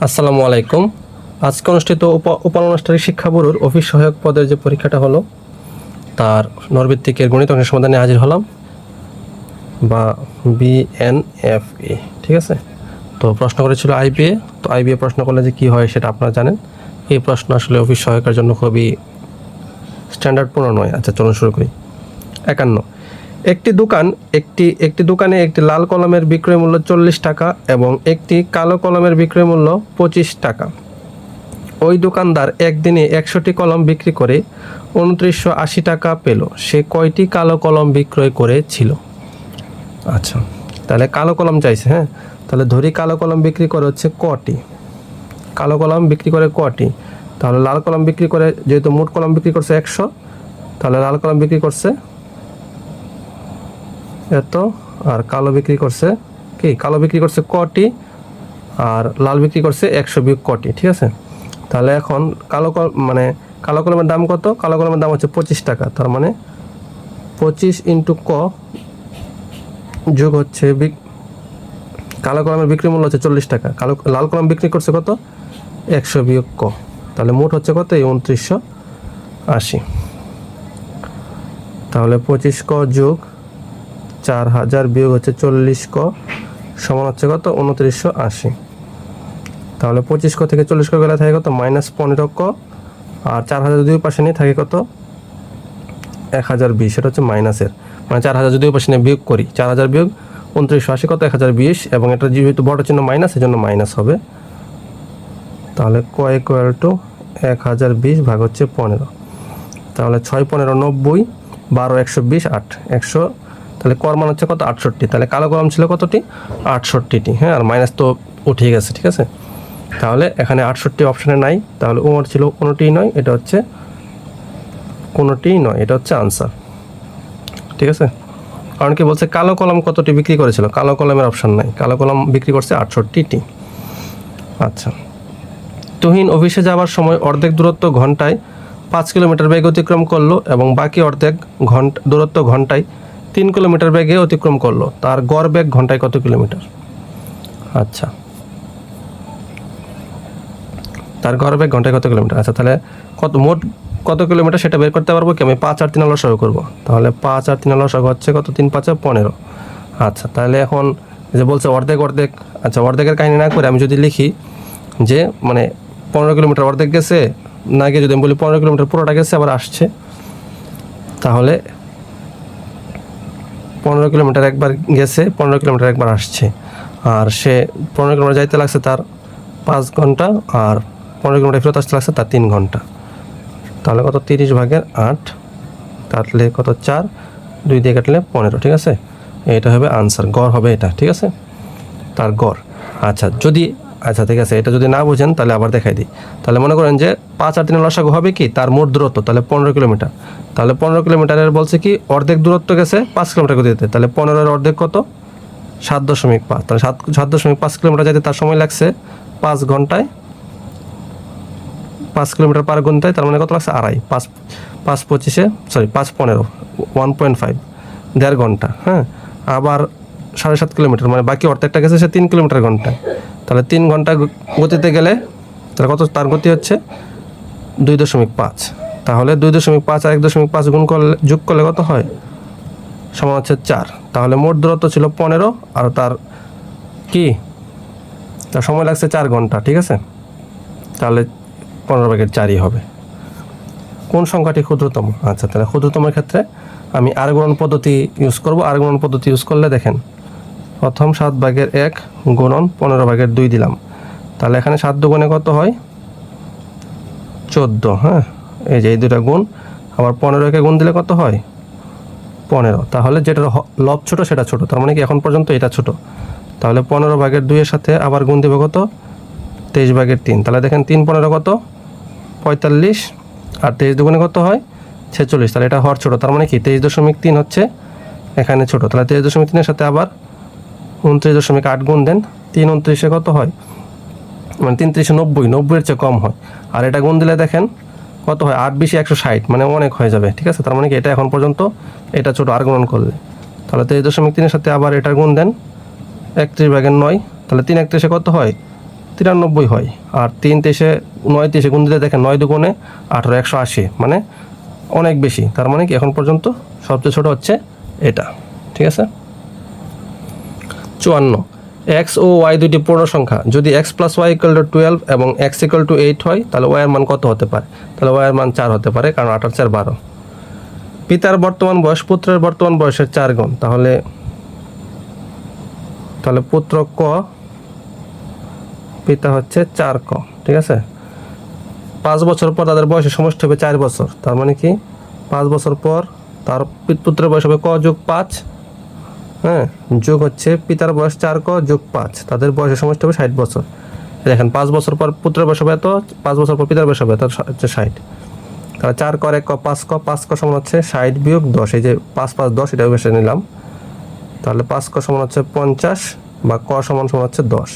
আসসালামু আলাইকুম। আজকে অনুষ্ঠিত উপ- উপানুষ্ঠানিক শিক্ষা ব্যুরোর অফিস সহায়ক পদের যে পরীক্ষাটা হলো, তার নরভিত্তিকের গণিত অংশের সমাধানে হাজির হলাম বা বিএনএফএ, ঠিক আছে? তো প্রশ্ন করেছিল আইবিএ, তো আইবিএ প্রশ্ন করলে যে কী হয় সেটা আপনারা জানেন। এই প্রশ্ন আসলে অফিস সহায়কের জন্য খুবই স্ট্যান্ডার্ডপূর্ণ নয়। আচ্ছা চলুন শুরু করি। একান্ন একটি দোকান, একটি একটি দোকানে একটি লাল কলমের বিক্রয় মূল্য চল্লিশ টাকা এবং একটি কালো কলমের বিক্রয় মূল্য পঁচিশ টাকা। ওই দোকানদার একদিনে একশোটি কলম বিক্রি করে উনত্রিশশো আশি টাকা পেল। সে কয়টি কালো কলম বিক্রয় করেছিল? আচ্ছা তাহলে কালো কলম চাইছে হ্যাঁ? তাহলে ধরি কালো কলম বিক্রি করে হচ্ছে কটি? কালো কলম বিক্রি করে কটি? তাহলে লাল কলম বিক্রি করে, যেহেতু মোট কলম বিক্রি করছে একশো, তাহলে লাল কলম বিক্রি করছে এত, আর কালো বিক্রি করছে কি? কালো বিক্রি করছে কটি, আর লাল বিক্রি করছে একশো বিয়োগ কটি, ঠিক আছে? তাহলে এখন কালো কল মানে কালো কলমের দাম কত? কালো কলমের দাম হচ্ছে পঁচিশ টাকা, তার মানে পঁচিশ ইন্টু ক যোগ হচ্ছে কালো কলমের বিক্রি মূল্য হচ্ছে চল্লিশ টাকা, কালো, লাল কলম বিক্রি করছে কত? একশো বিয়োগ ক, তাহলে মোট হচ্ছে কত? এই উনত্রিশশো আশি। তাহলে পঁচিশ ক যোগ চার হাজার বিয়োগ হচ্ছে চল্লিশ ক, সমান হচ্ছে কত? উনত্রিশশো আশি। তাহলে পঁচিশ ক থেকে চল্লিশ ক গেলে থাকে কত? মাইনাস পনেরো ক, আর চার হাজার দুই পাশে নিয়ে থাকে কত? এক হাজার বিশ, এটা হচ্ছে মাইনাসের। মানে চার হাজার যদি পাশে নিয়ে বিয়োগ করি চার হাজার বিয়োগ উনত্রিশশো আশি, কত? এক হাজার বিশ, এবং এটা যেহেতু বড় চিহ্ন মাইনাস এই জন্য মাইনাস হবে। তাহলে ক ইকুয়াল টু এক হাজার বিশ ভাগ হচ্ছে পনেরো। তাহলে ছয় পনেরো নব্বই, বারো একশো বিশ, আট। একশো তাহলে কর মান হচ্ছে কত? আটষট্টি। তাহলে কালো কলম ছিল কতটি? আটষট্টিটি। হ্যাঁ আর মাইনাস তো উঠে গেছে, ঠিক আছে? তাহলে এখানে আটষট্টি অপশানে নাই। তাহলে উমর ছিল কোনোটিই নয়, এটা হচ্ছে কোনোটিই নয়, এটা হচ্ছে আনসার ঠিক আছে? কারণ কি বলছে, কালো কলম কতটি বিক্রি করেছিল? কালো কলমের অপশান নাই। কালো কলম বিক্রি করছে আটষট্টিটি। আচ্ছা। তুহিন অফিসে যাওয়ার সময় অর্ধেক দূরত্ব ঘন্টায় পাঁচ কিলোমিটার বেগ অতিক্রম করল এবং বাকি অর্ধেক ঘণ্টা, দূরত্ব ঘন্টায় তিন কিলোমিটার বেগে অতিক্রম করল। তার গড় বেগ ঘন্টায় কত কিলোমিটার? আচ্ছা। তার গড় বেগ ঘন্টায় কত কিলোমিটার? আচ্ছা তাহলে কত, মোট কত কিলোমিটার সেটা বের করতে পারব কি? আমি পাঁচ আর তিন লসাগু করব। তাহলে পাঁচ আর তিন লসাগু হচ্ছে কত? তিন পাঁচে পনেরো। আচ্ছা তাহলে এখন যে বলছে অর্ধেক অর্ধেক। আচ্ছা অর্ধেকের কাহিনী না করে আমি যদি লিখি যে মানে পনেরো কিলোমিটার অর্ধেক গেছে, না গিয়ে যদি আমি বলি পনেরো কিলোমিটার পুরোটা গেছে, আবার আসছে, তাহলে পনেরো কিলোমিটার একবার গেছে, পনেরো কিলোমিটার একবার আসছে। আর সে পনেরো কিলোমিটার যাইতে লাগছে তার পাঁচ ঘণ্টা, আর পনেরো কিলোমিটার ফেরত আসতে লাগছে তার তিন ঘণ্টা। তাহলে কত? তিরিশ ভাগের আট, কাটলে কত? চার, দুই দিয়ে কাটলে পনেরো, ঠিক আছে? এটা হবে আনসার, গড় হবে এটা, ঠিক আছে? তার গড়। আচ্ছা যদি আচ্ছা ঠিক আছে, এটা যদি না বুঝেন, তাহলে আবার দেখাই দিই। তাহলে মনে করেন যে পাঁচ আর তিন লসাগু হবে কি? তার মোট দূরত্ব, তাহলে পনেরো কিলোমিটার। তাহলে পনেরো কিলোমিটারের বলছে কি, অর্ধেক দূরত্ব গেছে পাঁচ কিলোমিটার দিতে তাহলে পনেরোর অর্ধেক কত? সাত দশমিক পাঁচ। তাহলে সাত সাত দশমিক পাঁচ কিলোমিটার যেতে তার সময় লাগছে পাঁচ ঘন্টায় পাঁচ কিলোমিটার পার ঘন্টায়, তার মানে কত লাগছে? আড়াই। পাঁচ পাঁচ পঁচিশে সরি পাঁচ পনেরো ওয়ান পয়েন্ট ফাইভ দেড় ঘণ্টা হ্যাঁ? আবার সাড়ে সাত কিলোমিটার মানে বাকি অর্ধেকটা গেছে সে তিন কিলোমিটার ঘন্টায় তাহলে তিন ঘণ্টা গতিতে গেলে তাহলে কত, তার গতি হচ্ছে দুই দশমিক পাঁচ। তাহলে দুই দশমিক পাঁচ আর এক দশমিক পাঁচ গুণ করলে, যোগ করলে কত হয়? সমান হচ্ছে চার। তাহলে মোট দূরত্ব ছিল পনেরো, আর তার কি? তার সময় লাগছে চার ঘণ্টা, ঠিক আছে? তাহলে পনেরো ভাগের চারই হবে। কোন সংখ্যাটি ক্ষুদ্রতম? আচ্ছা তাহলে ক্ষুদ্রতমের ক্ষেত্রে আমি আর গুণন পদ্ধতি ইউজ করব। গুণন পদ্ধতি ইউজ করলে দেখেন প্রথম সাত ভাগের এক গুণন পনেরো ভাগের দুই দিলাম। তাহলে এখানে সাত দুগুণে কত হয়? চোদ্দ হ্যাঁ? এই যে এই দুটা গুণ, আবার পনেরোকে গুণ দিলে কত হয়? পনেরো। তাহলে যেটা লব ছোট সেটা ছোট, তার মানে কি এখন পর্যন্ত এটা ছোট। তাহলে পনেরো ভাগের দুইয়ের সাথে আবার গুণ দেবে কত? তেইশ ভাগের তিন। তাহলে দেখেন তিন পনেরো কত? পঁয়তাল্লিশ। আর তেইশ দুগুণে কত হয়? ছেচল্লিশ। তাহলে এটা হওয়ার ছোটো, তার মানে কি? তেইশ দশমিক তিন হচ্ছে এখানে ছোটো। তাহলে তেইশ দশমিক তিনের সাথে আবার উনত্রিশ দশমিক আট গুণ দেন, তিন উনত্রিশে কত হয়? মানে তিন ত্রিশে নব্বই, নব্বইয়ের চেয়ে কম হয়। আর এটা গুণ দিলে দেখেন, কত হয়? আট বিশে একশো ষাট মানে অনেক হয়ে যাবে, ঠিক আছে? তার মানে কি এটা এখন পর্যন্ত এটা ছোটো আর গুণন করলে। তাহলে তেইশ দশমিক তিনের সাথে আবার এটার গুণ দেন, একত্রিশ ভাগের নয়, তাহলে তিন একত্রিশে কত হয়? তিরানব্বই হয়। আর তিন তেইশে, নয় তেইশে গুণ দিলে দেখেন, নয় দুগুণে আঠারো, একশো আশি মানে অনেক বেশি। তার মানে কি এখন পর্যন্ত সবচেয়ে ছোট হচ্ছে এটা, ঠিক আছে? চুয়ান্ন। এক্স ও ওয়াই দুটি পূর্ণ সংখ্যা। যদি X plus Y equal to twelve এবং এক্স ইকুয়াল টু এইট হয়, তাহলে ওয়াই এর মান কত হতে পারে? তাহলে ওয়াই এর মান চার হতে পারে, কারণ আঠারো চার বারো। পিতার বর্তমান বয়স পুত্রের বর্তমান বয়সের চার গুণ। তাহলে তাহলে পুত্র ক, পিতা হচ্ছে চার ক, ঠিক আছে? পাঁচ বছর পর তাদের বয়সের সমষ্টি হবে চার বছর। তার মানে কি? পাঁচ বছর পর তার পিত- পুত্রের বয়স হবে ক যোগ পাঁচ হ্যাঁ যোগ হচ্ছে পিতার বয়স চার ক যোগ পাঁচ। তাদের বয়সের সমষ্টি হবে ষাট বছর। দেখেন পাঁচ বছর পর পুত্রের বয়স হবে এত পাঁচ বছর পর পিতার বয়স হবে এত হচ্ছে ষাট। তাহলে চার কর এক ক পাঁচ ক পাঁচ ক সমান হচ্ছে ষাট বিয়োগ দশ। এই যে পাঁচ পাঁচ দশ এটা বেসে নিলাম। তাহলে পাঁচ ক সমান হচ্ছে পঞ্চাশ বা ক সমান সমান হচ্ছে দশ।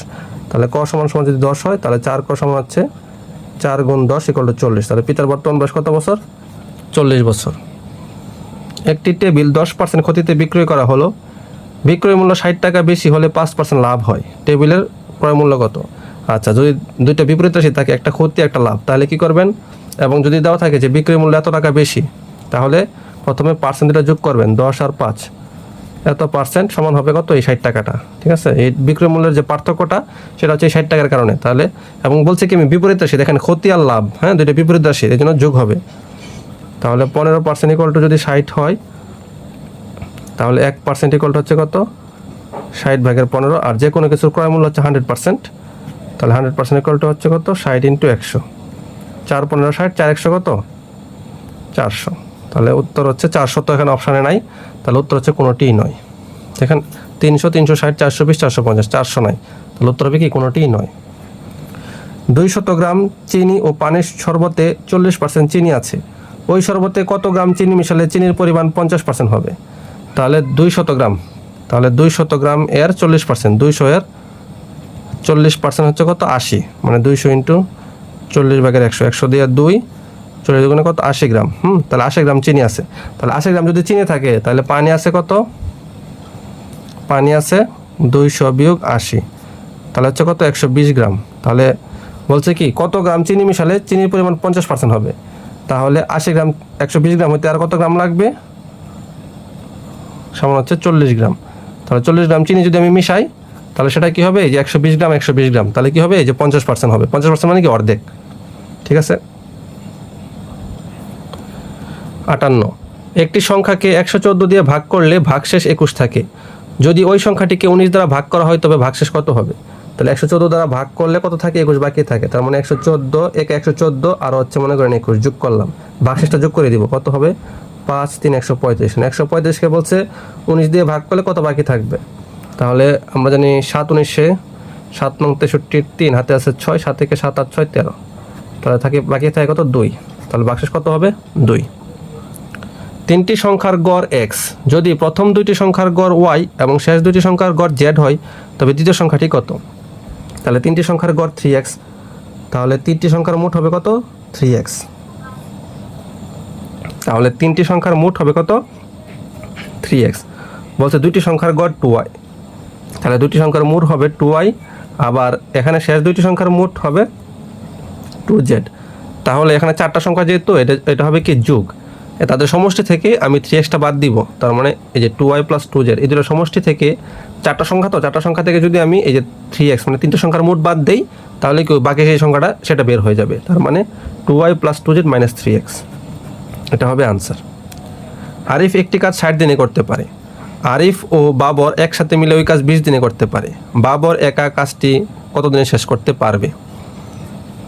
তাহলে ক সমান সমান যদি দশ হয় তাহলে চার ক সমান হচ্ছে চার গুণ দশ ইকুয়াল টু চল্লিশ। তাহলে পিতার বর্তমান বয়স কত বছর? চল্লিশ বছর। একটি টেবিল দশ পার্সেন্ট ক্ষতিতে বিক্রয় করা হলো। বিক্রয় মূল্য ষাট টাকা বেশি হলে পাঁচ পার্সেন্ট লাভ হয়। টেবিলের ক্রয় মূল্য কত? আচ্ছা যদি দুইটা বিপরীত রাশি থাকে, একটা ক্ষতি, একটা লাভ, তাহলে কি করবেন? এবং যদি দেওয়া থাকে যে বিক্রয় মূল্য এত টাকা বেশি, তাহলে প্রথমে পার্সেন্টটা যোগ করবেন, দশ আর পাঁচ। এত পার্সেন্ট সমান হবে কত? এই ষাট টাকাটা, ঠিক আছে? এই বিক্রয় মূল্যের যে পার্থক্যটা, সেটা হচ্ছে এই ষাট টাকার কারণে। তাহলে, এবং বলছে কি, আমি বিপরীত রাশি, দেখেন ক্ষতি আর লাভ হ্যাঁ? দুইটা বিপরীত রাশি, এই জন্য যোগ হবে। তাহলে পনেরো পার্সেন্ট ইকুয়াল টু যদি ষাট হয় তাহলে এক পার্সেন্ট ইকুয়াল হচ্ছে কত? ষাট ভাগের পনেরো, আর যে কোনো কিছুর ক্রয় মূল্য হচ্ছে হান্ড্রেড পার্সেন্ট তাহলে হান্ড্রেড পার্সেন্ট ইকুয়াল হচ্ছে কত? ষাট ইন্টু একশো। চার পনেরো ষাট, চার একশো কত? চারশো। তাহলে উত্তর হচ্ছে চারশো তো এখানে অপশানে নাই। তাহলে উত্তর হচ্ছে কোনোটিই নয়। দেখেন, তিনশো তিনশো ষাট, চারশো বিশ, চারশো পঞ্চাশ, চারশো নয় তাহলে উত্তর হবে কি? কোনোটিই নয়। দুই শত গ্রাম চিনি ও পানির শরবতে চল্লিশ পার্সেন্ট চিনি আছে। ওই শরবতে কত গ্রাম চিনি মিশালে চিনির পরিমাণ পঞ্চাশ পার্সেন্ট হবে? তাহলে দুই শত গ্রাম। তাহলে দুই শত গ্রাম এর চল্লিশ পার্সেন্ট দুইশো এর চল্লিশ পার্সেন্ট হচ্ছে কত? আশি। মানে দুইশো ইন্টু চল্লিশ ভাগের একশো। একশো দিয়ে দুই, চল্লিশ দুগুণে কত? আশি গ্রাম। হুম, তাহলে আশি গ্রাম চিনি আছে। তাহলে আশি গ্রাম যদি চিনি থাকে, তাহলে পানি আছে কত? পানি আছে দুইশো বিয়োগ আশি। তাহলে হচ্ছে কত? একশো বিশ গ্রাম। তাহলে বলছে কি, কত গ্রাম চিনি মিশালে চিনির পরিমাণ পঞ্চাশ পার্সেন্ট হবে। তাহলে আশি গ্রাম, একশো বিশ গ্রাম হতে আর কত গ্রাম লাগবে? সমান হচ্ছে চল্লিশ গ্রাম। তাহলে চল্লিশ গ্রাম চিনি যদি আমি মিশাই, তাহলে সেটা কী হবে? এই যে একশো বিশ গ্রাম, একশো বিশ গ্রাম, তাহলে কী হবে? এই যে পঞ্চাশ পার্সেন্ট হবে। পঞ্চাশ পার্সেন্ট মানে কি অর্ধেক? ঠিক আছে? আটান্ন। একটি সংখ্যাকে একশো চোদ্দ দিয়ে ভাগ করলে ভাগশেষ একুশ থাকে। যদি ওই সংখ্যাটিকে উনিশ দ্বারা ভাগ করা হয়, তবে ভাগশেষ কত হবে? তাহলে একশো চোদ্দ দ্বারা ভাগ করলে কত থাকে? একুশ বাকি থাকে। তার মানে একশো চোদ্দ, একে একশো চোদ্দ, আর হচ্ছে মনে করেন একুশ। যোগ করলাম। ভাগশেষটা যোগ করে দিব। কত হবে? পাঁচ, তিন, একশো পঁয়ত্রিশ। একশো পঁয়ত্রিশকে বলছে উনিশ দিয়ে ভাগ করলে কত বাকি থাকবে? তাহলে আমরা জানি সাত উনিশে, সাত নং তেষট্টির তিন, হাতে আছে ছয়, সাত থেকে সাত, আট, ছয়, তেরো। তাহলে থাকে, বাকি থাকে কত? দুই। তাহলে বাক্সেস কত হবে? দুই। তিনটি সংখ্যার গড় এক্স যদি প্রথম দুইটি সংখ্যার গড় ওয়াই এবং শেষ দুইটি সংখ্যার গড় জেড হয়, তবে দ্বিতীয় সংখ্যাটি কত? তাহলে তিনটি সংখ্যার গড় থ্রি এক্স তাহলে তিনটি সংখ্যার মোট হবে কত? থ্রি এক্স তাহলে তিনটি সংখ্যার মোট হবে কত? থ্রি এক্স বলছে দুইটি সংখ্যার গড় টু ওয়াই তাহলে দুটি সংখ্যার মোট হবে টু ওয়াই আবার এখানে শেষ দুইটি সংখ্যার মোট হবে টু জেড তাহলে এখানে চারটা সংখ্যা যেহেতু, এটা এটা হবে কি যুগ? তাদের সমষ্টি থেকে আমি থ্রি এক্সটা বাদ দিব, তার মানে এই যে two Y plus two Z এই দুটো সমষ্টি থেকে চারটা সংখ্যা তো, চারটা সংখ্যা থেকে যদি আমি এই যে থ্রি এক্স মানে তিনটে সংখ্যার মোট বাদ দেই, তাহলে কি বাকি সেই সংখ্যাটা সেটা বের হয়ে যাবে, তার মানে two Y plus two Z minus three X এটা হবে আনসার। আরিফ একটি কাজ ষাট দিনে করতে পারে। আরিফ ও বাবর একসাথে মিলে ওই কাজ বিশ দিনে করতে পারে। বাবর একা কাজটি কত দিনে শেষ করতে পারবে?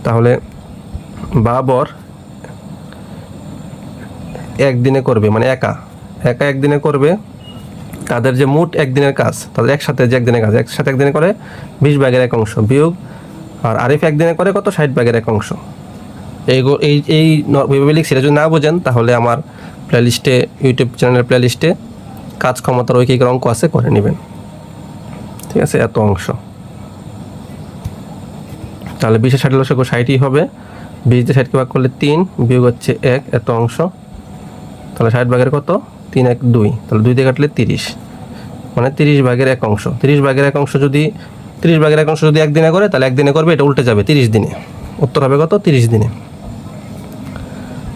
তাহলে বাবর একদিনে করবে মানে একা। একা একদিনে করবে, তাদের যে মোট একদিনের কাজ, তাদের একসাথে যে একদিনের কাজ, একসাথে একদিনে করে বিশ ভাগের এক অংশ বিয়োগ, আর আরিফ একদিনে করে কত? ষাট ভাগের এক অংশ। এই এই এই ভেবে লিখছি। এটা যদি না বোঝেন, তাহলে আমার প্লেলিস্টে ইউটিউব চ্যানেলের প্লেলিস্টে কাজ ক্ষমতার ঐকিক অঙ্ক আছে, করে নেবেন। ঠিক আছে, এত অংশ। তাহলে বিশে ষাট লসক ষাটই হবে। বিশ দিয়ে ষাটকে ভাগ করলে তিন, বিয়োগ হচ্ছে এক, এত অংশ। তাহলে ষাট ভাগের কত? তিন, এক, দুই। তাহলে দুই দিয়ে কাটলে তিরিশ। মানে তিরিশ ভাগের এক অংশ। তিরিশ ভাগের এক অংশ যদি, তিরিশ ভাগের এক অংশ যদি একদিনে করে, তাহলে একদিনে করবে, এটা উল্টে যাবে তিরিশ দিনে। উত্তর হবে কত? তিরিশ দিনে।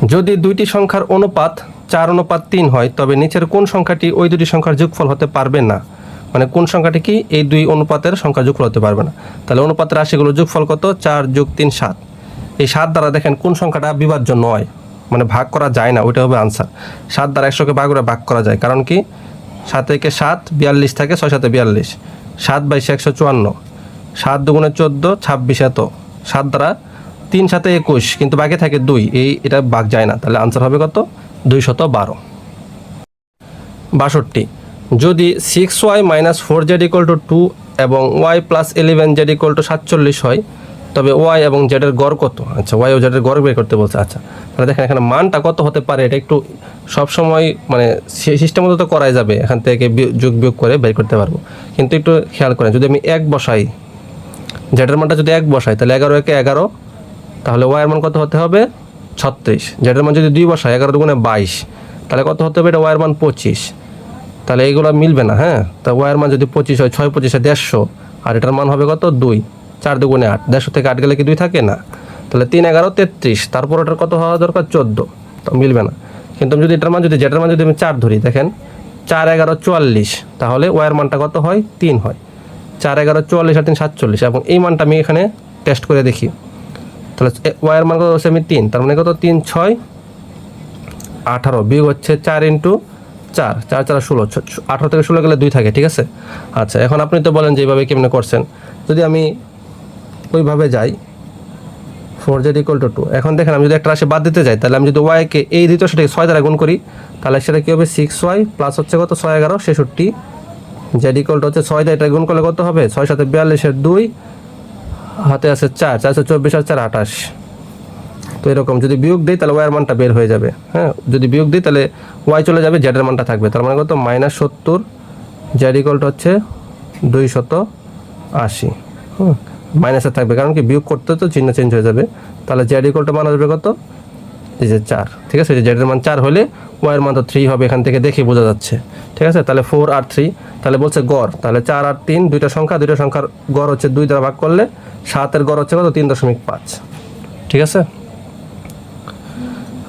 যদি দুইটি সংখ্যার অনুপাত চার অনুপাত তিন হয়, তবে নিচের কোন সংখ্যাটি ওই দুটি সংখ্যার যোগফল হতে পারবে না? মানে কোন সংখ্যাটি কি? এই দুই অনুপাতের সংখ্যা যোগফল হতে পারবে না। তাহলে অনুপাতের রাশিগুলো যোগফল কত? চার যোগ তিন, সাত। এই সাত দ্বারা দেখেন কোন সংখ্যাটা বিভাজ্য নয় মানে ভাগ করা যায় না, ওইটা হবে আনসার। সাত দ্বারা একশোকে ভাগ করে ভাগ করা যায়। কারণ কি? সাত থেকে সাত, বিয়াল্লিশ থাকে, ছয় সাথে বিয়াল্লিশ। সাত বাইশে একশো চুয়ান্ন। সাত দুগুণে চোদ্দ, ছাব্বিশ এত। সাত দ্বারা তিন সাথে একুশ, কিন্তু বাকি থাকে দুই। এই, এটা বাঘ যায় না। তাহলে আনসার হবে কত? দুই শত বারো। বাষট্টি। যদি six Y minus four Z equal to two এবং Y plus eleven Z equal to সাতচল্লিশ হয়, তবে ওয়াই এবং জেডের গড় কত? আচ্ছা ওয়াই ও জেডের গড় বের করতে বলছে। আচ্ছা তাহলে দেখেন এখানে মানটা কত হতে পারে? এটা একটু সবসময় মানে সিস্টেম মতো তো করাই যাবে। এখান থেকে যোগ বিয়োগ করে বের করতে পারব। কিন্তু একটু খেয়াল করেন, যদি আমি এক বসাই জেডের মানটা যদি এক বসাই, তাহলে এগারো একে এগারো তাহলে ওয়াইয়ের মান কত হতে হবে? ছত্রিশ। জেডের মান যদি দুই বসাই এগারো দুগুণে বাইশ, তাহলে কত হতে হবে? এটা ওয়াইয়ের মান পঁচিশ। তাহলে এইগুলো মিলবে না হ্যাঁ? তা ওয়াইয়ের মান যদি পঁচিশ হয়, ছয় পঁচিশে দেড়শো, আর এটার মান হবে কত? দুই। চার দুগুণে আট। দেড়শো থেকে আট গেলে কি দুই থাকে? না। তাহলে তিন, এগারো, তেত্রিশ। তারপর ওটার কত হওয়া দরকার? চোদ্দ। তো মিলবে না। কিন্তু আমি যদি এটার মান যদি জেটার মান যদি আমি চার ধরি, দেখেন, চার, এগারো, চুয়াল্লিশ, তাহলে ওয়াইয়ের মানটা কত হয়? তিন হয়। চার, এগারো, চুয়াল্লিশ আর তিন, সাতচল্লিশ। এবং এই মানটা আমি এখানে টেস্ট করে দেখি। তাহলে ওয়াইয়ের মান কত? হচ্ছে আমি তিন। তার মানে কত? তিন, ছয়, আঠারো। বিয়োগ হচ্ছে চার ইন্টু চার। চার চার, ষোলো। আঠারো থেকে ষোলো গেলে দুই থাকে, ঠিক আছে? আচ্ছা এখন আপনি তো বলেন যে এইভাবে কেমনে করছেন। যদি আমি ওইভাবে যাই four Z equal to two এখন দেখেন, আমি যদি একটা রাশি বাদ দিতে যাই, তাহলে আমি যদি ওয়াইকে এই দ্বিতীয় সেটাকে ছয় দ্বারা গুণ করি, তাহলে সেটা কী হবে? সিক্স ওয়াই প্লাস হচ্ছে কত? ছয় এগারো, ছেষট্টি। জেড ইকুয়াল টু হচ্ছে ছয় দিয়ে এটা গুণ করলে কত হবে? ছয় সাথে বিয়াল্লিশের দুই হাতে আছে চার চারশো চব্বিশ আর চার আঠাশ। তো এরকম যদি বিয়োগ দিই, তাহলে ওয়াইয়ের মানটা বের হয়ে যাবে। হ্যাঁ যদি বিয়োগ দিই, তাহলে ওয়াই চলে যাবে জেডের মানটা থাকবে। তার মানে কত? মাইনাস সত্তর জেড ইকুয়ালটা হচ্ছে দুই শত আশি। হুম মাইনাসে থাকবে। কারণ কি? বিয়োগ করতে তো চিহ্ন চেঞ্জ হয়ে যাবে। তাহলে জেড ইকুয়ালটা মান আসবে কত? এই যে চার। ঠিক আছে? জেডের মান চার হলে ওয়াইয়ের মান তো থ্রি হবে, এখান থেকে দেখে বোঝা যাচ্ছে। ঠিক আছে? তাহলে ফোর আর থ্রি তাহলে বলছে গড়। তাহলে চার আর তিন, দুইটা সংখ্যা, দুইটা সংখ্যার গড় হচ্ছে দুই দ্বারা ভাগ করলে সাতের গড় হচ্ছে কত? তিন দশমিক পাঁচ। ঠিক আছে?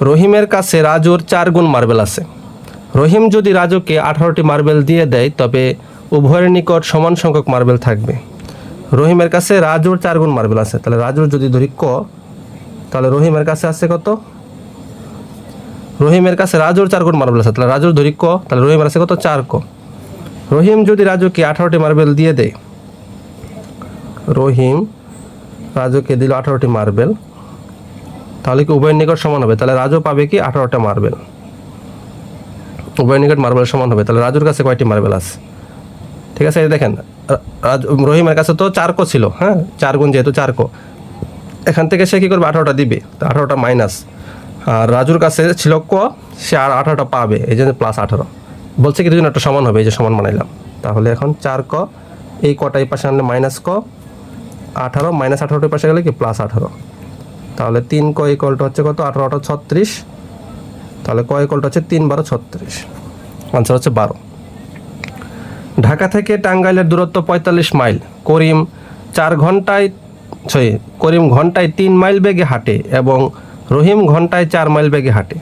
রহিমের কাছে রাজুর চার গুণ মার্বেল আছে। রহিম যদি রাজুকে আঠারোটি মার্বেল দিয়ে দেয়, তবে উভয়ের নিকট সমান সংখ্যক মার্বেল থাকবে। রহিমের কাছে রাজুর চার গুণ মার্বেল আছে। তাহলে রাজুর যদি ধরি ক, তাহলে রহিমের কাছে আছে কত? রহিমের কাছে রাজুর চার গুণ মার্বেল আছে। তাহলে রাজুর ধরি ক, তাহলে রহিমের আছে কত? চার ক। রহিম যদি রাজুকে আঠারোটি মার্বেল দিয়ে দেয়, রহিম রাজুকে দিল আঠারোটি মার্বেল। তাহলে কি উভয়ের নিকট সমান হবে? তাহলে রাজু পাবে কি আঠারোটা মার্বেল? উভয়ের নিকট মার্বেল সমান হবে। তাহলে রাজুর কাছে কয়টি মার্বেল আছে? ঠিক আছে দেখেন রহিমের কাছে তো চার কো ছিল হ্যাঁ? চার গুণ যেহেতু চার কো এখান থেকে সে কী করবে? আঠারোটা দিবে। আঠারোটা মাইনাস আর রাজুর কাছে ছিল ক, সে আর আঠারোটা পাবে। এই জন্য প্লাস আঠারো। বলছে কি দুজন একটা সমান হবে, এই যে সমান বানাইলাম। তাহলে এখন চার ক এই কটা পাশে আনলে মাইনাস ক। আঠারো মাইনাস আঠারোটার পাশে গেলে কি? প্লাস আঠারো। তাহলে তিন ক ইকলটা হচ্ছে কত? আঠারোটা ছত্রিশ। তাহলে ক ইকলটা হচ্ছে তিন বারো, ছত্রিশ। আনসার হচ্ছে বারো। ঢাকা থেকে টাঙ্গাইলের দূরত্ব পঁয়তাল্লিশ মাইল। করিম চার ঘন্টায় সরি করিম ঘন্টায় তিন মাইল বেগে হাঁটে এবং রহিম ঘন্টায় চার মাইল বেগে হাঁটে।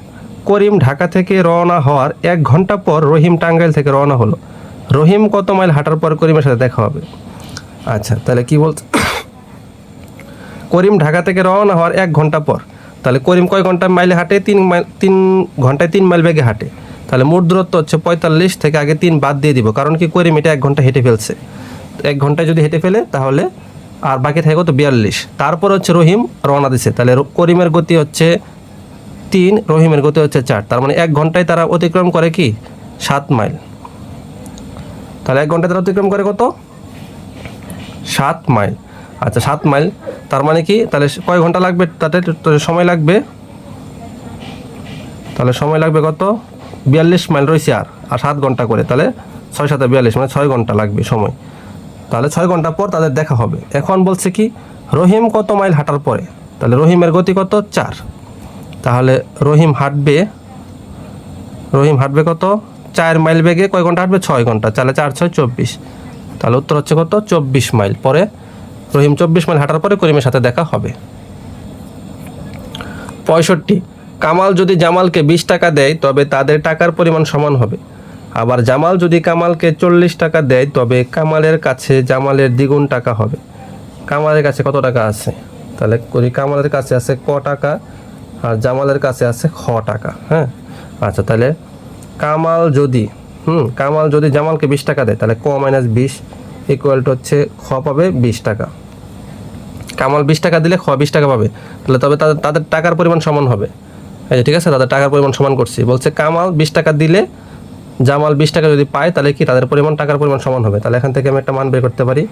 করিম ঢাকা থেকে রওনা হওয়ার এক ঘণ্টা পর রহিম টাঙ্গাইল থেকে রওনা হলো। রহিম কত মাইল হাঁটার পর করিমের সাথে দেখা হবে। আচ্ছা তাহলে কি বলছে? করিম ঢাকা থেকে রওনা হওয়ার এক ঘণ্টা পর। তাহলে করিম কয় ঘণ্টা মাইলে হাঁটে? তিন মাইল তিন ঘন্টায় তিন মাইল বেগে হাঁটে। তাহলে মোট দূরত্ব হচ্ছে পঁয়তাল্লিশ থেকে আগে তিন বাদ দিয়ে দিব, কারণ কি করিম এটা এক ঘণ্টা হেঁটে ফেলছে। এক ঘন্টায় যদি হেঁটে ফেলে, তাহলে আর বাকি থাকে কত বিয়াল্লিশ। তারপর হচ্ছে রহিম রওনা দিছে। তাহলে করিমের গতি হচ্ছে তিন, রহিমের গতি হচ্ছে চার। তার মানে এক ঘন্টায় তারা অতিক্রম করে কি? সাত মাইল। তাহলে এক ঘন্টায় তারা অতিক্রম করে কত? সাত মাইল। আচ্ছা সাত মাইল। তার মানে কি? তাহলে কয় ঘণ্টা লাগবে? তাতে সময় লাগবে। তাহলে সময় লাগবে কত? বিয়াল্লিশ মাইল রয়েছে আর আর সাত ঘণ্টা করে। তাহলে ছয় সাথে বিয়াল্লিশ মানে ছয় ঘণ্টা লাগবে সময়। তাহলে ছয় ঘণ্টা পর তাদের দেখা হবে। এখন বলছে কি, রহিম কত মাইল হাঁটার পরে? তাহলে রহিমের গতি কত? চার। তাহলে রহিম হাঁটবে রহিম হাঁটবে কত? চার মাইল বেগে কয় ঘণ্টা হাঁটবে? ছয় ঘণ্টা। তাহলে চার, ছয়, চব্বিশ। তাহলে উত্তর হচ্ছে কত? চব্বিশ মাইল। পরে রহিম চব্বিশ মাইল হাঁটার পরে করিমের সাথে দেখা হবে। পঁয়ষট্টি, কামাল যদি জামালকে বিশ টাকা দেয়, তবে তাদের টাকার পরিমাণ সমান হবে। আবার জামাল যদি কামালকে চল্লিশ টাকা দেয়, তবে কামালের কাছে জামালের দ্বিগুণ টাকা হবে। কামালের কাছে কত টাকা আছে? তাহলে করি কামালের কাছে আছে ক টাকা, আর জামালের কাছে আছে খ টাকা হ্যাঁ? আচ্ছা তাহলে কামাল যদি, হুম, কামাল যদি জামালকে বিশ টাকা দেয়, তাহলে ক মাইনাস বিশ ইকুয়াল টু হচ্ছে খ পাবে বিশ টাকা। কামাল বিশ টাকা দিলে খ বিশ টাকা পাবে। তাহলে তবে তাদের তাদের টাকার পরিমাণ সমান হবে। এই ঠিক আছে? তাদের টাকার পরিমাণ সমান করছি। বলছে কামাল বিশ টাকা দিলে জামাল বিশ টাকা যদি পায়, তাহলে কি তাদের পরিমাণ, টাকার পরিমাণ সমান হবে? তাহলে এখান থেকে আমি একটা মান বের করতে পারি।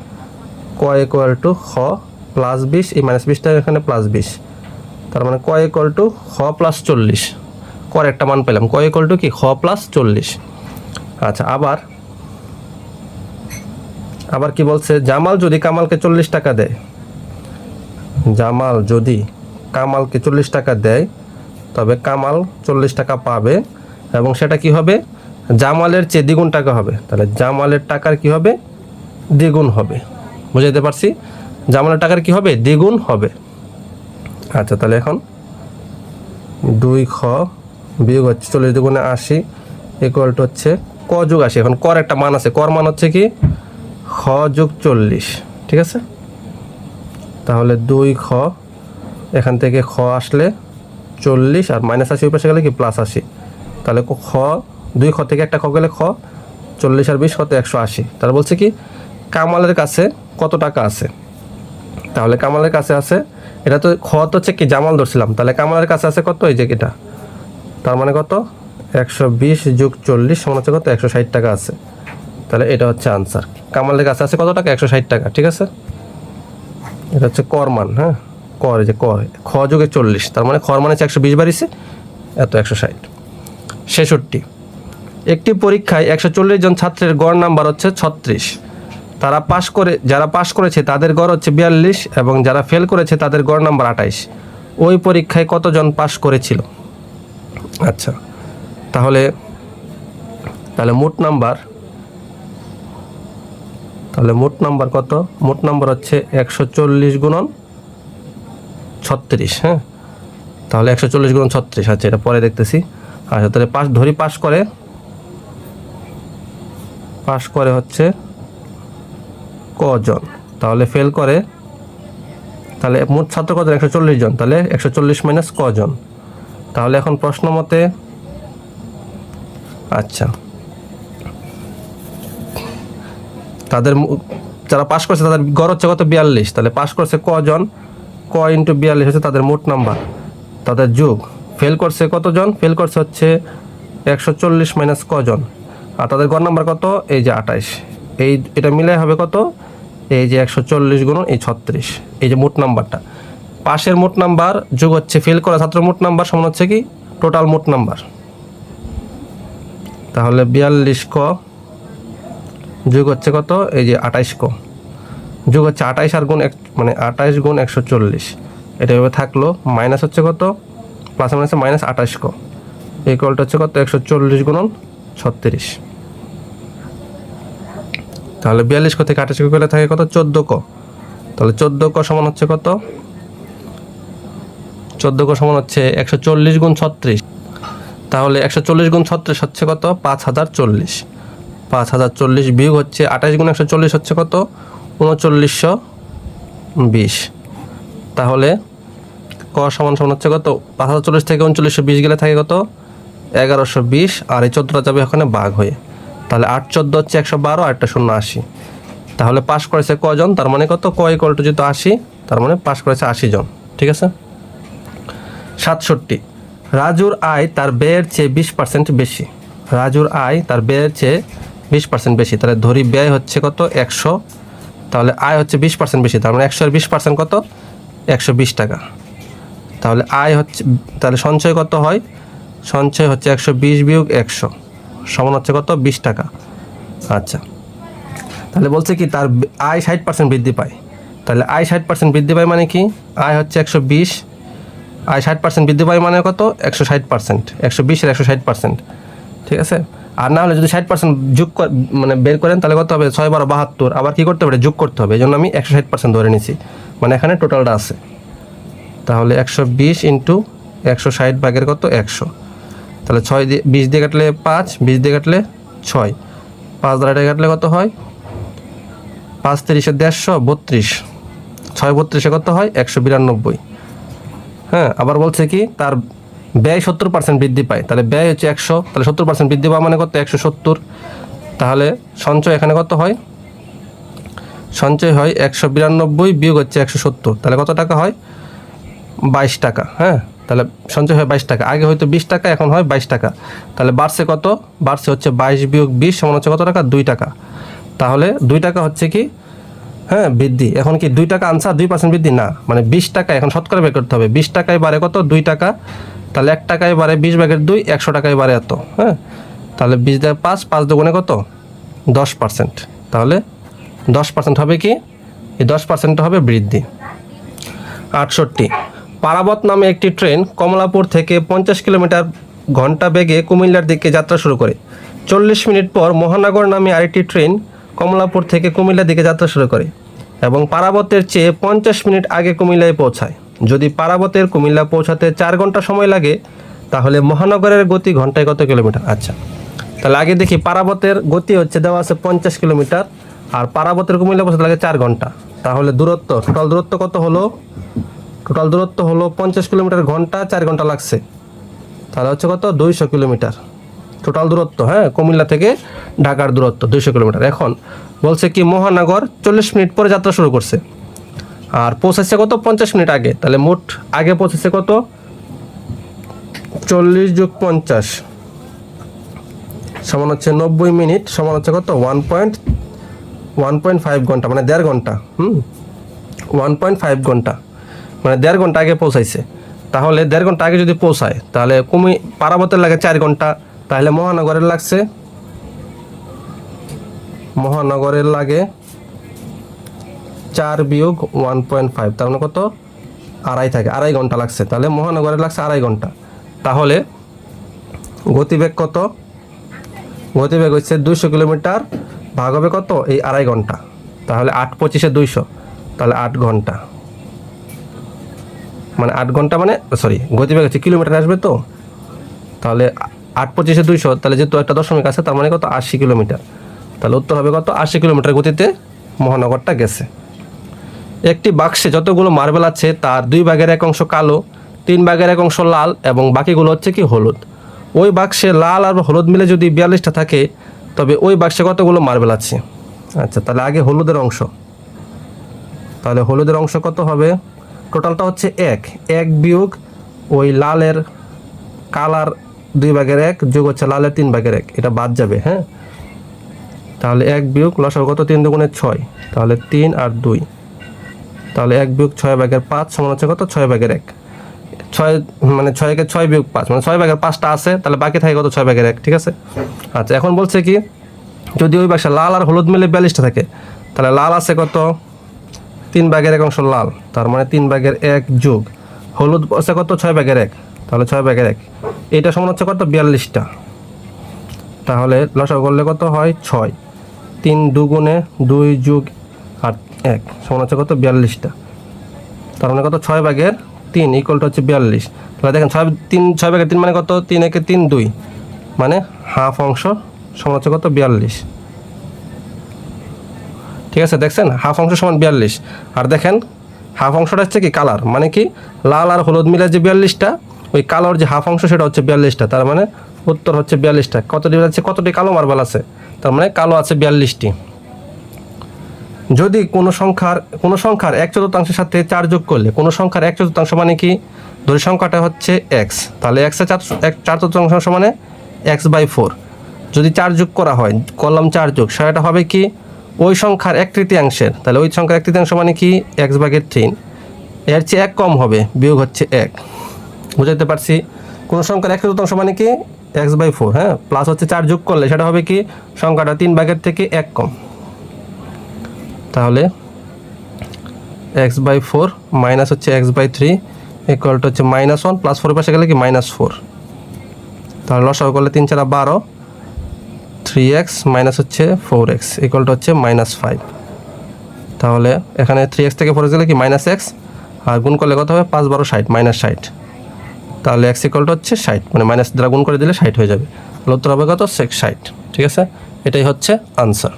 ক ইকুয়াল টু খ প্লাস বিশ, এই মাইনাস বিশ টাকা এখানে প্লাস বিশ। তার মানে ক ইকুয়াল টু খ প্লাস চল্লিশ। কর একটা মান পেলাম। ক ইকুয়াল টু কি? খ প্লাস চল্লিশ। আচ্ছা আবার আবার কি বলছে? জামাল যদি কামালকে চল্লিশ টাকা দেয়, জামাল যদি কামালকে চল্লিশ টাকা দেয়, তবে কামাল চল্লিশ টাকা পাবে এবং সেটা কি হবে? জামালের চেয়ে দ্বিগুণ টাকা হবে। তাহলে জামালের টাকার কি হবে? দ্বিগুণ হবে। বুঝাইতে পারছি? জামালের টাকার কি হবে? দ্বিগুণ হবে। আচ্ছা তাহলে এখন দুই খ বিয়োগ হচ্ছে চল্লিশ দুগুণে আশি ইকুয়াল টু হচ্ছে ক যুগ আশি। এখন কর একটা মান আছে। কর মান হচ্ছে কি? খ যুগ চল্লিশ, ঠিক আছে? তাহলে দুই খ, এখান থেকে খ আসলে চল্লিশ আর মাইনাস আশি ওই পাশে গেলে কি? প্লাস আশি। তাহলে খ, দুই খ থেকে একটা খ গেলে খ, চল্লিশ আর বিশ কত? একশো আশি। তাহলে বলছে কি? কামালের কাছে কত টাকা আছে? তাহলে কামালের কাছে আছে, এটা তো খ তো হচ্ছে কি? জামাল ধরছিলাম। তাহলে কামালের কাছে আছে কত? এই যে এটা। তার মানে কত? একশো বিশ যুগ চল্লিশ সমান হচ্ছে কত? একশো ষাট টাকা আছে। তাহলে এটা হচ্ছে আনসার কামালের কাছে আছে কত টাকা? একশো ষাট টাকা, ঠিক আছে? এটা হচ্ছে কর মান হ্যাঁ? কর যে কর খ যুগে চল্লিশ, তার মানে খর মানে একশো বিশ বাড়িছে, এত একশো ষাট। ছেষট্টি। একটি পরীক্ষায় একশো চল্লিশ জন ছাত্রের গড় নাম্বার হচ্ছে ছত্রিশ। তারা পাশ করে, যারা পাশ করেছে তাদের গড় হচ্ছে বিয়াল্লিশ এবং যারা ফেল করেছে তাদের গড় নাম্বার আঠাইশ। ওই পরীক্ষায় কতজন পাশ করেছিল? আচ্ছা তাহলে তাহলে মোট নাম্বার তাহলে মোট নাম্বার কত? মোট নাম্বার হচ্ছে একশো চল্লিশ গুণন ছত্রিশ হ্যাঁ? তাহলে একশো চল্লিশ গুণন ছত্রিশ আচ্ছা এটা পরে দেখতেছি। আচ্ছা তাহলে পাস, ধরি পাস করে। পাস করে হচ্ছে কজন? তাহলে ফেল করে, তাহলে মোট ছাত্র কজন? একশো চল্লিশ জন। তাহলে একশো চল্লিশ মাইনাস কজন? তাহলে এখন প্রশ্ন মতে আচ্ছা। তাদের যারা পাশ করছে তাদের গড় হচ্ছে কত? বিয়াল্লিশ। তাহলে পাশ করছে কজন? ক ইন্টু বিয়াল্লিশ হচ্ছে তাদের মোট নাম্বার তাদের যুগ। ফেল করছে কতজন? ফেল করছে হচ্ছে একশো চল্লিশ মাইনাস কজন? আর তাদের গড় নাম্বার কত? এই যে আঠাইশ। এই এটা মিলে হবে কত? এই যে একশো চল্লিশ গুণ এই ছত্রিশ। এই যে মোট নাম্বারটা পাশের মোট নাম্বার যোগ হচ্ছে ফেল করা ছাত্র মোট নাম্বার সমান হচ্ছে কি? টোটাল মোট নাম্বার তাহলে বিয়াল্লিশ ক যোগ হচ্ছে কত? এই যে আঠাইশ ক। যোগ হচ্ছে আঠাইশ আর গুণ এক মানে আঠাইশ গুণ একশো চল্লিশ। এটা এভাবে থাকল। মাইনাস হচ্ছে কত? প্লাস মাইনাসে মাইনাস আঠাইশ ক। ইকুয়ালটা হচ্ছে কত? একশো চল্লিশ গুণন ছত্রিশ। তাহলে বিয়াল্লিশ ক থেকে আঠাশ ক গেলে থাকে কত? চোদ্দ ক। তাহলে চোদ্দ ক সমান হচ্ছে কত? চোদ্দ ক সমান হচ্ছে একশো চল্লিশ গুণ ছত্রিশ। তাহলে একশো চল্লিশ গুণ ছত্রিশ হচ্ছে কত? পাঁচ হাজার চল্লিশ। পাঁচ হাজার চল্লিশ বিয়োগ হচ্ছে আঠাশ গুণ একশো চল্লিশ হচ্ছে কত? উনচল্লিশশো বিশ। তাহলে ক সমান সমান হচ্ছে কত? পাঁচ হাজার চল্লিশ থেকে উনচল্লিশশো বিশ গেলে থাকে কত? এগারোশো বিশ। আর এই চোদ্দোটা যাবে ওখানে বাঘ হয়ে। তাহলে আট চোদ্দ হচ্ছে একশো বারো আটটা শূন্য আশি। তাহলে পাশ করেছে কজন? তার মানে কত? ক ইকুয়াল টু যেহেতু আশি, তার মানে পাশ করেছে আশি জন। ঠিক আছে? সাতষট্টি। রাজুর আয় তার ব্যয়ের চেয়ে বিশ পার্সেন্ট বেশি। রাজুর আয় তার ব্যয়ের চেয়ে বিশ পার্সেন্ট বেশি, তাহলে ধরি ব্যয় হচ্ছে কত? একশো। তাহলে আয় হচ্ছে বিশ পার্সেন্ট বেশি, তার মানে একশো বিশ পার্সেন্ট কত? একশো বিশ টাকা। তাহলে আয় হচ্ছে, তাহলে সঞ্চয় কত হয়? সঞ্চয় হচ্ছে একশো বিশ বিয়োগ একশো, সমান হচ্ছে কত? বিশ টাকা। আচ্ছা। তাহলে বলছে কি, তার আয় ষাট পার্সেন্ট বৃদ্ধি পায়। তাহলে আয় ষাট পার্সেন্ট বৃদ্ধি পায় মানে কি? আয় হচ্ছে একশো বিশ, আয় ষাট পার্সেন্ট বৃদ্ধি পায় মানে কত? একশো ষাট পার্সেন্ট একশো বিশের একশো ষাট পার্সেন্ট ঠিক আছে? আর না হলে যদি ষাট পার্সেন্ট যোগ মানে বের করেন, তাহলে কত হবে? ছয়, বারো, বাহাত্তর। আবার কি করতে হবে? যোগ করতে হবে। এই জন্য আমি একশো ষাট পার্সেন্ট ধরে নিছি। মানে এখানে টোটালটা আছে। তাহলে একশো বিশ ইন্টু একশো ষাট ভাগের কত? একশো। তাহলে ছয় দিয়ে বিশ দিয়ে কাটলে পাঁচ, বিশ দিয়ে কাটলে ছয়। পাঁচ দ্বারা এটা কাটলে কত হয়? পাঁচ তিরিশে দেড়শো, বত্রিশ। ছয়, বত্রিশে কত হয়? একশো বিরানব্বই। হ্যাঁ আবার বলছে কি? তার ব্যয় সত্তর পার্সেন্ট বৃদ্ধি পায়। তাহলে ব্যয় হচ্ছে একশো, তাহলে সত্তর পার্সেন্ট বৃদ্ধি পাওয়া মানে কত? একশো সত্তর। তাহলে সঞ্চয় এখানে কত হয়? সঞ্চয় হয় একশো বিরানব্বই বিয়োগ হচ্ছে একশো সত্তর। তাহলে কত টাকা হয়? বাইশ টাকা হ্যাঁ? তাহলে সঞ্চয় হয় বাইশ টাকা। আগে হয়তো বিশ টাকা, এখন হয় বাইশ টাকা। তাহলে বাড়ছে কত? বাড়ছে হচ্ছে বাইশ বিয়োগ বিশ সমান হচ্ছে কত টাকা? দুই টাকা। তাহলে দুই টাকা হচ্ছে কি? হ্যাঁ বৃদ্ধি। এখন কি দুই টাকা আনসার দুই পার্সেন্ট বৃদ্ধি? না। মানে বিশ টাকা, এখন শতকরা বের করতে হবে। বিশ টাকায় বাড়ে কত? দুই টাকা। তাহলে এক টাকায় বাড়ে বিশ ভাগের দুই, একশো টাকায় বাড়ে এত হ্যাঁ? তাহলে বিশ দেয় পাঁচ পাঁচ দুগুণে কত? দশ পার্সেন্ট। তাহলে দশ পার্সেন্ট হবে কি? এই দশ পার্সেন্ট হবে বৃদ্ধি। আটষট্টি। পারাবত নামে একটি ট্রেন কমলাপুর থেকে পঞ্চাশ কিলোমিটার ঘণ্টা বেগে কুমিল্লার দিকে যাত্রা শুরু করে। চল্লিশ মিনিট পর মহানগর নামে আরেকটি ট্রেন কমলাপুর থেকে কুমিল্লার দিকে যাত্রা শুরু করে এবং পারাবতের চেয়ে পঞ্চাশ মিনিট আগে কুমিল্লায় পৌঁছায়। যদি পারাবতের কুমিল্লা পৌঁছাতে চার ঘণ্টা সময় লাগে, তাহলে মহানগরের গতি ঘন্টায় কত কিলোমিটার? আচ্ছা তাহলে আগে দেখি, পারাবতের গতি হচ্ছে দেওয়া আছে পঞ্চাশ কিলোমিটার, আর পারাবতের কুমিল্লা পৌঁছাতে লাগে চার ঘণ্টা। তাহলে দূরত্ব টোটাল দূরত্ব কত হলো? টোটাল দূরত্ব হলো পঞ্চাশ কিলোমিটার ঘণ্টা, চার ঘণ্টা লাগছে। তাহলে হচ্ছে কত? দুইশো কিলোমিটার। টোটাল দূরত্ব হ্যাঁ কুমিল্লা থেকে ঢাকার দূরত্ব, দুইশো কিলোমিটার। এখন বলছে কি, মহানগর চল্লিশ মিনিট পরে যাত্রা শুরু করছে। আর পৌঁছেছে কত? পঞ্চাশ মিনিট আগে। তাহলে মোট আগে পৌঁছেছে কত? চল্লিশ যোগ পঞ্চাশ সমান হচ্ছে নব্বই মিনিট, সমান হচ্ছে কত? One point one point five ঘণ্টা মানে দেড় ঘণ্টা, হুম? ওয়ান পয়েন্ট ফাইভ ঘণ্টা মানে দেড় ঘণ্টা আগে পৌঁছাইছে। তাহলে দেড় ঘণ্টা আগে যদি পৌঁছায়, তাহলে কুমি পারাবতের লাগে চার ঘণ্টা, তাহলে মহানগরের লাগছে মহানগরের লাগে চার বিয়োগ ওয়ান পয়েন্ট ফাইভ, তার মানে কত? আড়াই থাকে, আড়াই ঘণ্টা লাগছে। তাহলে মহানগরে লাগছে আড়াই ঘণ্টা। তাহলে গতিবেগ কত? গতিবেগ হচ্ছে দুইশো কিলোমিটার ভাগ হবে কত? এই আড়াই ঘণ্টা। তাহলে আট পঁচিশে দুইশো। তাহলে আট ঘণ্টা। মানে আট ঘণ্টা মানে সরি গতিবেগ হচ্ছে কিলোমিটার আসবে তো? তাহলে আট পঁচিশে দুইশো, তাহলে যেহেতু একটা দশমিক আছে, তার মানে কত? আশি কিলোমিটার। তাহলে উত্তর হবে কত? আশি কিলোমিটার গতিতে মহানগরটা গেছে। একটি বাক্সে যতগুলো মার্বেল আছে, তার দুই ভাগের এক অংশ কালো, তিন ভাগের এক অংশ লাল এবং বাকিগুলো হচ্ছে কি হলুদ। ওই বাক্সে লাল আর হলুদ মিলে যদি বিয়াল্লিশটা থাকে, তবে ওই বাক্সে কতগুলো মার্বেল আছে? আচ্ছা তাহলে আগে হলুদের অংশ। তাহলে হলুদের অংশ কত হবে? টোটালটা হচ্ছে এক। এক বিয়োগ ওই লালের কালার দুই ভাগের এক, যোগ হচ্ছে লালের তিন ভাগের এক। এটা বাদ যাবে হ্যাঁ? তাহলে এক বিয়োগ, লসাগু কত? তিন দুগুণের ছয়। তাহলে তিন আর দুই। তাহলে এক বিয়োগ ছয় ভাগের পাঁচ সমান হচ্ছে কত? ছয় ভাগের এক। ছয় মানে ছয়কে ছয় বিয়োগ পাঁচ মানে ছয় ভাগের পাঁচটা আছে, তাহলে বাকি থাকে কত? ছয় ভাগের এক, ঠিক আছে? আচ্ছা এখন বলছে কি, যদি ওই বাক্সে লাল আর হলুদ মিলে বিয়াল্লিশটা থাকে, তাহলে লাল আছে কত? তিন ভাগের এক অংশ লাল, তার মানে তিন ভাগের এক যোগ। হলুদ আছে কত? ছয় ভাগের এক, তাহলে ছয় ভাগের এক। এইটা সমান হচ্ছে কত? বিয়াল্লিশটা। তাহলে লসাগু করলে কত হয়? ছয়। তিন দুগুণে দুই যুগ, আর এক, সমান হচ্ছে কত? বিয়াল্লিশটা। তার মানে কত? ছয় ভাগের তিন ইকুয়ালটা হচ্ছে বিয়াল্লিশ। তাহলে দেখেন, ছয়, তিন, ছয় ভাগের তিন মানে কত? তিন একে তিন, দুই। মানে হাফ অংশ সমান হচ্ছে কত? বিয়াল্লিশ। ঠিক আছে, দেখছেন? হাফ অংশ সমান বিয়াল্লিশ। আর দেখেন, হাফ অংশটা হচ্ছে কি? কালার। মানে কি? লাল আর হলুদ মিলে যে বিয়াল্লিশটা, ওই কালোর যে হাফ অংশ সেটা হচ্ছে বিয়াল্লিশটা। তার মানে উত্তর হচ্ছে বিয়াল্লিশটা। কতটি আছে? কতটি কালো মার্বেল আছে? তার মানে কালো আছে বিয়াল্লিশটি। যদি কোনো সংখ্যার কোনো সংখ্যার এক চতুর্থাংশের সাথে চার যোগ করলে, কোনো সংখ্যার এক চতুর্থাংশ মানে কি? ধরি সংখ্যাটা হচ্ছে এক্স তাহলে এক্সের চার, এক, চার চতুর্থাংশ সমানে এক্স বাই ফোর যদি চার যোগ করা হয় কলম চার যোগ, সেটা হবে কি? ওই সংখ্যার এক তৃতীয়াংশের, তাহলে ওই সংখ্যার এক তৃতীয়াংশ মানে কি? এক্স ভাগের তিন এর চেয়ে এক কম হবে, বিয়োগ হচ্ছে এক। বুঝাতে পারছি? কোনো সংখ্যার এক চতুর্থাংশ মানে কি? এক্স বাই ফোর হ্যাঁ? প্লাস হচ্ছে চার যোগ করলে, সেটা হবে কি? সংখ্যাটা তিন ভাগের থেকে এক কম। তাহলে এক্স বাই ফোর মাইনাস হচ্ছে এক্স বাই থ্রি ইকুয়ালটা হচ্ছে মাইনাস ওয়ান প্লাস ফোর পাশে গেলে কি? মাইনাস ফোর তাহলে লসাগু করলে তিন চারা বারো থ্রি এক্স মাইনাস হচ্ছে ফোর এক্স ইকুয়ালটা হচ্ছে মাইনাস ফাইভ তাহলে এখানে থ্রি এক্স থেকে ফোর এক্স গেলে কি? মাইনাস এক্স আর গুণ করলে কত হবে? পাঁচ বারো ষাট মাইনাস ষাট। তাহলে এক্স ইকুয়ালটা হচ্ছে ষাট মানে মাইনাস দ্বারা গুণ করে দিলে ষাট হয়ে যাবে। তাহলে উত্তর হবে কত? ষাট, ঠিক আছে? এটাই হচ্ছে আনসার